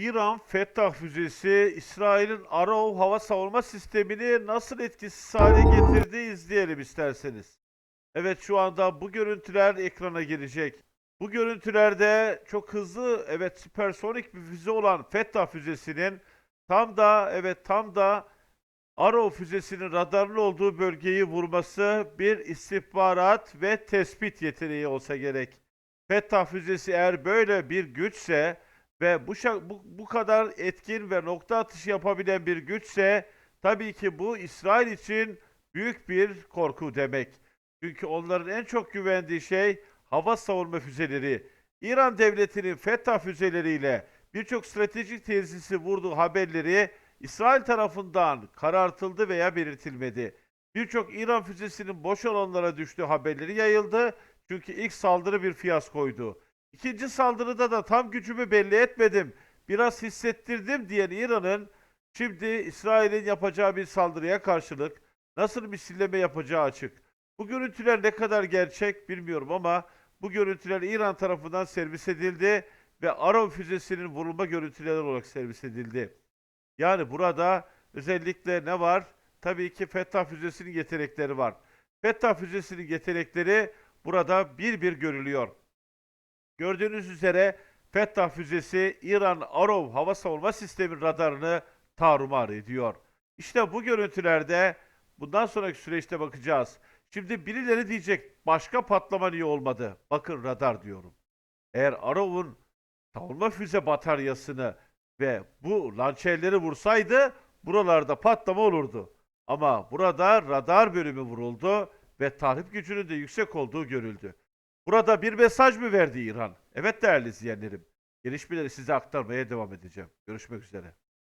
İran Fettah füzesi İsrail'in Arrow hava savunma sistemini nasıl etkisiz hale getirdi izleyelim isterseniz. Evet şu anda bu görüntüler ekrana gelecek. Bu görüntülerde çok hızlı evet süpersonik bir füze olan Fettah füzesinin tam da evet tam da Arrow füzesinin radarlı olduğu bölgeyi vurması bir istihbarat ve tespit yeteneği olsa gerek. Fettah füzesi eğer böyle bir güçse ve bu, bu, bu kadar etkin ve nokta atışı yapabilen bir güçse tabii ki bu İsrail için büyük bir korku demek. Çünkü onların en çok güvendiği şey hava savunma füzeleri. İran devletinin Fettah füzeleriyle birçok stratejik tesisi vurduğu haberleri İsrail tarafından karartıldı veya belirtilmedi. Birçok İran füzesinin boş alanlara düştüğü haberleri yayıldı. Çünkü ilk saldırı bir fiyaskoydu. İkinci saldırıda da tam gücümü belli etmedim. Biraz hissettirdim diyen İran'ın şimdi İsrail'in yapacağı bir saldırıya karşılık nasıl misilleme yapacağı açık. Bu görüntüler ne kadar gerçek bilmiyorum ama bu görüntüler İran tarafından servis edildi ve Arrow füzesinin vurulma görüntüleri olarak servis edildi. Yani burada özellikle ne var? Tabii ki Fettah füzesinin yetenekleri var. Fettah füzesinin yetenekleri burada bir bir görülüyor. Gördüğünüz üzere Fettah füzesi İran Arrow hava savunma sistemi radarını tarumar ediyor. İşte bu görüntülerde bundan sonraki süreçte bakacağız. Şimdi birileri diyecek başka patlama niye olmadı? Bakın radar diyorum. Eğer Arrow'un savunma füze bataryasını ve bu lançerleri vursaydı buralarda patlama olurdu. Ama burada radar bölümü vuruldu ve tahrip gücünün de yüksek olduğu görüldü. Burada bir mesaj mı verdi İran? Evet değerli izleyenlerim. Gelişmeleri size aktarmaya devam edeceğim. Görüşmek üzere.